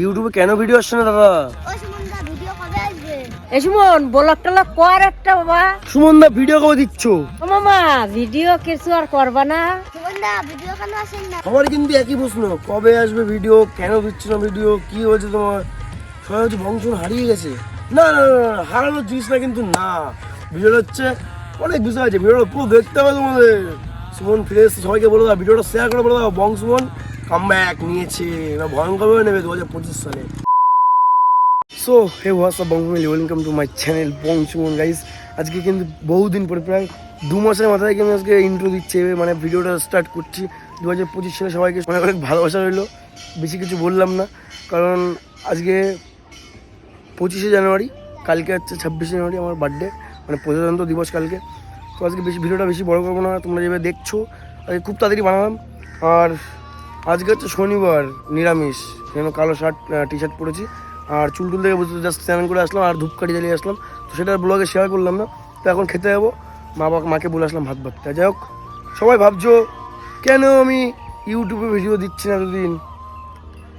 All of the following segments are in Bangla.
ইউটিউবে কেন ভিডিও আসছে না দাদা? এ সুমন ব্লক টলক কর একটা বাবা। সুমন দা ভিডিও কবে দিচ্ছ? ও মামা ভিডিও কিছু আর করবা না। সবার কিন্তু একই প্রশ্ন কবে আসবে ভিডিও কেন দিচ্ছ না ভিডিও কি হয়েছে তোমার? সবাই হচ্ছে বংশ হারিয়ে গেছে। না না না, না, হারানোর জিনিস না কিন্তু না। ভিডিওটা হচ্ছে অনেক বিষয় আছে ভিডিওটা পুরো দেখতে হবে তোমাদের। সুমন ফিরে এসছে সবাইকে বলে দাও ভিডিওটা শেয়ার করে বলে দাও বং সুমন ব্যাক নিয়েছে না ভয়ঙ্করভাবে নেবে দু হাজার পঁচিশ সালে। So hey what's up Bong family welcome to my channel Bong guys আজকে কিন্তু বহুদিন পরে, প্রায় দু মাসের মাথায় আমি আজকে ইন্ট্রো দিচ্ছি মানে ভিডিওটা স্টার্ট করছি। দু হাজার পঁচিশ সালে সবাইকে অনেক অনেক ভালোবাসা রইল, বেশি কিছু বললাম না, কারণ আজকে পঁচিশে জানুয়ারি, কালকে হচ্ছে ছাব্বিশে জানুয়ারি আমার বার্থডে মানে প্রজাতন্ত্র দিবস কালকে। তো আজকে বেশি ভিডিওটা বেশি বড় করব না, তোমরা যেভাবে দেখছ, আজকে খুব তাড়াতাড়ি বানালাম, আর আজকে হচ্ছে শনিবার, নিরামিষ। যেন কালো শার্ট টি শার্ট পরেছি। আর চুল টুল থেকে বুঝতে জাস্ট স্নান করে আসলাম, আর ধূপকাঠি জ্বালিয়ে আসলাম। তো সেটা ব্লগে শেয়ার করলাম না। তো এখন খেতে যাব। মা বাবা মাকে বলে আসলাম ভাত ভাত যাই হোক, সবাই ভাবছ, কেন আমি ইউটিউবে ভিডিও দিচ্ছি না দুদিন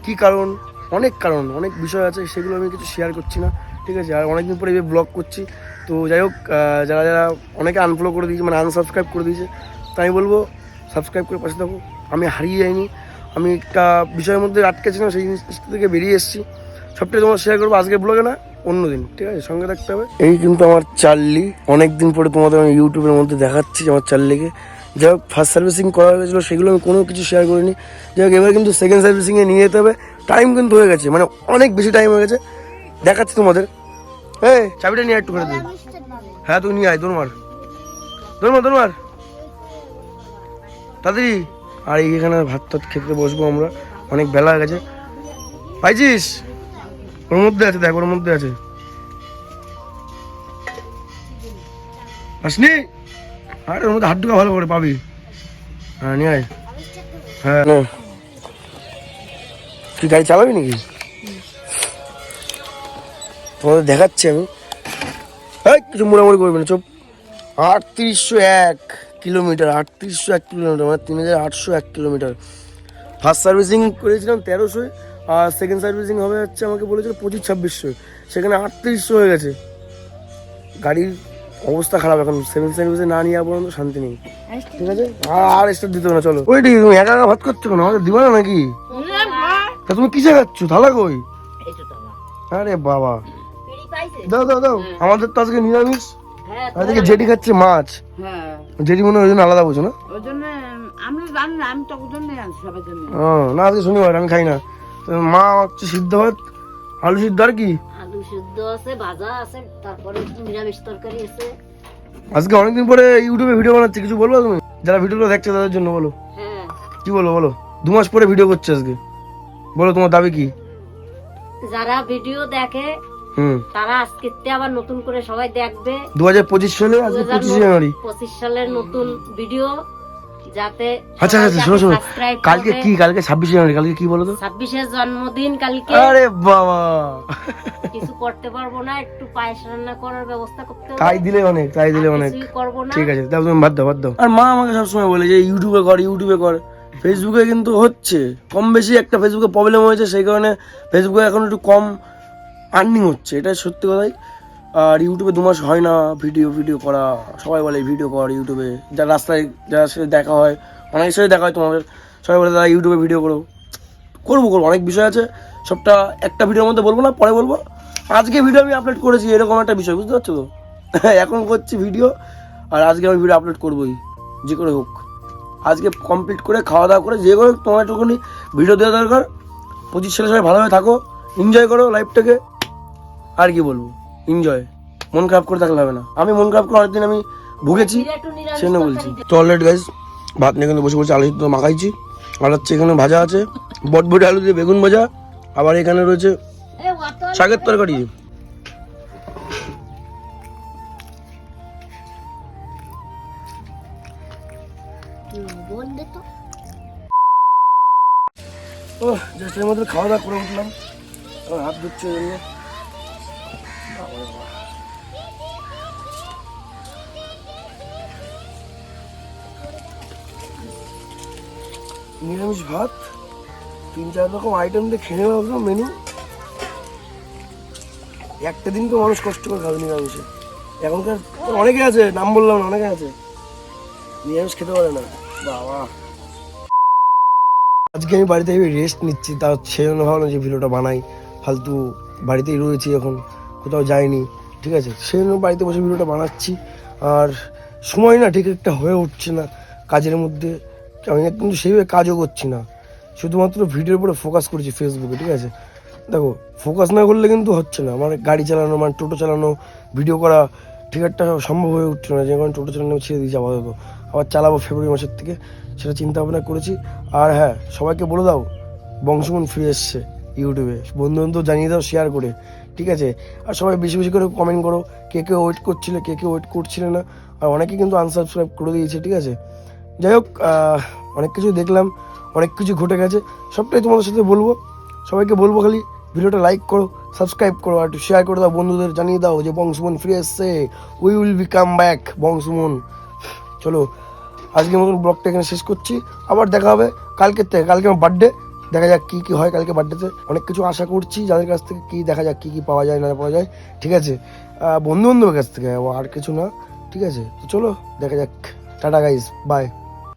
কী কারণ? অনেক কারণ, অনেক বিষয় আছে, সেগুলো আমি কিছু শেয়ার করছি না। ঠিক আছে, আর অনেকদিন পরে এই ব্লগ করছি। তো যাই হোক যারা যারা অনেকে আনফলো করে দিয়েছে মানে আনসাবস্ক্রাইব করে দিয়েছে তো আমি বলব সাবস্ক্রাইব করে পাশে থাকো। আমি হারিয়ে যাইনি। আমি একটা বিষয়ের মধ্যে আটকে ছিলাম, সেই জিনিস থেকে বেরিয়ে এসেছি। সবটাই তোমার শেয়ার করব আজকে ব্লগে না, অন্যদিন, ঠিক আছে? সঙ্গে থাকতে হবে। এই কিন্তু আমার চার্লি অনেক দিন পরে তোমাদের আমি ইউটিউবের মধ্যে দেখাচ্ছি আমার চার্লিকে যাই হোক ফার্স্ট সার্ভিসিং করা হয়েছিল সেগুলো আমি কোনো কিছু শেয়ার করিনি। যাই হোক, এবার কিন্তু সেকেন্ড সার্ভিসিংয়ে নিয়ে যেতে হবে। টাইম কিন্তু হয়ে গেছে মানে অনেক বেশি টাইম হয়ে গেছে। দেখাচ্ছি তোমাদের। হ্যাঁ চাবিটা নিয়ে একটু করে দিই হ্যাঁ তুই নিয়ে আয় দোনমার দোনমার দোনমার তাড়াতাড়ি। আর এখানে ভাত টাত খেতে বসবো আমরা। অনেক বেলা গেছে। পাইছিস? ওর মধ্যে আছে, দেখ, ওর মধ্যে আছে। আসনি? আর, ওর মধ্যে হাত ভালো করে, পাবি। হ্যাঁ নিয়ে আয়। হ্যাঁ। তুই গাড়ি চালাবি নাকি? তোমাদের দেখাচ্ছি আমি। এই, কিছু মোড়ামুড়ি করবে না, চুপ। আটত্রিশশো এক। কিলোমিটার আটত্রিশশো এক কিলোমিটার মানে তিন হাজার আটশো এক কিলোমিটার। ফার্স্ট সার্ভিসিং করেছিলাম তেরোশোয় আর সেকেন্ড সার্ভিসিং হবে হচ্ছে আমাকে বলেছিল পঁচিশ ছাব্বিশশো। সেখানে আটত্রিশশো হয়ে গেছে। গাড়ির অবস্থা খারাপ এখন সেকেন্ড সার্ভিসে না নিয়ে পর্যন্ত শান্তি নেই। ঠিক আছে? আর আর স্টার দিতে না চলো। ওই ঠিক তুমি একা একা ভাত করছ কেন? আমাদের দিবা না নাকি? তা তুমি কিসে খাচ্ছ? থালা কই? আরে বাবা। দাও দাও দাও। আমাদের তো আজকে নিরামিষ। হ্যাঁ এদিকে জেঠি খাচ্ছে মাছ। হ্যাঁ। জেঠি মনে হয় ওই জন্য আলাদা বুঝো না? ওই জন্য আমি জানি না আমি তো ওই জন্যই আনছি সবার জন্য ও, না আজকে শনিবার আমি খাই না। তো মা হচ্ছে সিদ্ধ ভাত আলু সিদ্ধ আর কি? আলু সিদ্ধ আছে ভাজা আছে তারপরে নিরামিষ তরকারি আছে। আজকে অনেকদিন পরে ইউটিউবে ভিডিও বানাচ্ছি কিছু বলব তুমি? যারা ভিডিওটা দেখছে তাদের জন্য বলো। হ্যাঁ। কি বলো বলো? দু মাস পরে ভিডিও করছে আজকে। বলো তোমার দাবি কি? যারা ভিডিও দেখে তারা আজকে আবার নতুন করে সবাই দেখবে। দু হাজার পঁচিশ সালে আজকে পঁচিশে জানুয়ারি। পঁচিশ সালের নতুন ভিডিও যাতে আচ্ছা আচ্ছা শোনো শোনো। কালকে কি কালকে ছাব্বিশে জানুয়ারি কালকে কি বলো তো? ছাব্বিশের জন্মদিন কালকে। আরে বাবা। কিছু করতে পারব না একটু পায়েস রান্না করার ব্যবস্থা করতে তাই দিলে অনেক তাই দিলে অনেক। করব না। ঠিক আছে দাও তুমি বাদ দাও বাদ দাও। আর মা আমাকে সবসময় বলে যে ইউটিউবে কর ইউটিউবে কর। ফেসবুকে কিন্তু হচ্ছে। কম বেশি একটা ফেসবুকে প্রবলেম হয়েছে সেই কারণে ফেসবুকে এখন একটু কম আর্নিং হচ্ছে, এটা সত্যি কথাই। আর ইউটিউবে দু মাস হয় না ভিডিও ভিডিও করা। সবাই বলে ভিডিও কর ইউটিউবে যারা রাস্তায়, যার সাথে দেখা হয়, অনেকের সাথে দেখা হয় তোমাদের, সবাই বলে দাদা ইউটিউবে ভিডিও করো। করব করব, অনেক বিষয় আছে। সবটা একটা ভিডিওর মধ্যে বলব না, পরে বলব। আজকে ভিডিও আমি আপলোড করেছি, এরকম একটা বিষয়, বুঝতে পারছ তো? এখন করছি ভিডিও আর আজকে আমি ভিডিও আপলোড করবোই, যে করে হোক। আজকে কমপ্লিট করে খাওয়া দাওয়া করে, যে করে তোমার একটুখানি ভিডিও দেওয়া দরকার। পঁচিশ সালে সবাই ভালোভাবে থাকো এনজয় করো লাইফটাকে আর কি বলব? এনজয় মন খারাপ করে থাকলে হবে না। আমি মন খারাপ করে অনেকদিন আমি ভুগেছি সেজন্য বলছি। টয়লেট গাইজ ভাত নিয়ে কিন্তু বসে বসে আলু সিদ্ধ মাখাইছি। আর হচ্ছে এখানে ভাজা আছে বটবটি আলু দিয়ে বেগুন ভাজা। আবার এখানে রয়েছে শাকের তরকারি। তো। ও জাস্ট এর মধ্যে খাওয়া দাওয়া করে উঠলাম। আমার হাত ধুচ্ছে জন্য। নিরামিষ ভাত, তিন চার রকম আইটেম দিয়ে খেয়ে নেওয়া মেনু একটা দিন তো মানুষ কষ্ট করে খাবে নিরামিষে। এখনকার অনেকে আছে, নাম বললাম না, অনেকে আছে। নিরামিষ খেতে পারে না। বাবা। আজকে আমি বাড়িতে রেস্ট নিচ্ছি তা সেই জন্য ভাবলাম যে ভিডিওটা বানাই। ফালতু বাড়িতেই রয়েছি এখন, কোথাও যাইনি, ঠিক আছে? সেই জন্য বাড়িতে বসে ভিডিওটা বানাচ্ছি। আর সময় না ঠিক একটা হয়ে উঠছে না, কাজের মধ্যে। আমি কিন্তু সেইভাবে কাজও করছি না। শুধুমাত্র ভিডিওর উপরে ফোকাস করছি ফেসবুকে ঠিক আছে? দেখো ফোকাস না করলে কিন্তু হচ্ছে না। আমার গাড়ি চালানো মানে টোটো চালানো ভিডিও করা, ঠিক একটা সম্ভব হয়ে উঠছে না। যে কারণে টোটো চালানো ছেড়ে দিয়েছি আপাতত। আবার চালাবো ফেব্রুয়ারি মাসের থেকে, সেটা চিন্তা ভাবনা করেছি। আর হ্যাঁ সবাইকে বলে দাও, বংশমন ফিরে এসছে ইউটিউবে বন্ধু বান্ধব জানিয়ে দাও শেয়ার করে, ঠিক আছে? আর সবাই বেশি বেশি করে কমেন্ট করো, কে কে ওয়েট করছিলে, কে কে ওয়েট করছিলে না। আর অনেকে কিন্তু আনসাবস্ক্রাইব করে দিয়েছে, ঠিক আছে? যাই হোক অনেক কিছু দেখলাম, অনেক কিছু ঘটে গেছে, সবটাই তোমাদের সাথে বলব। সবাইকে বলব খালি, ভিডিওটা লাইক করো সাবস্ক্রাইব করো, আর একটু শেয়ার করে দাও, বন্ধুদের জানিয়ে দাও যে বংশমন ফিরে এসছে। We will be come back বংশমন। চলো, আজকের মতন ব্লগটা এখানে শেষ করছি। আবার দেখা হবে কালকের থেকে, কালকে আমার বার্থডে দেখা যাক কী কী হয় কালকে বার্থডেতে অনেক কিছু আশা করছি, যাদের কাছ থেকে কী দেখা যাক, কী কী পাওয়া যায়, না পাওয়া যায়। ঠিক আছে? বন্ধু বান্ধবের কাছ থেকে আর কিছু না। ঠিক আছে? তো চলো, দেখা যাক। Tata guys bye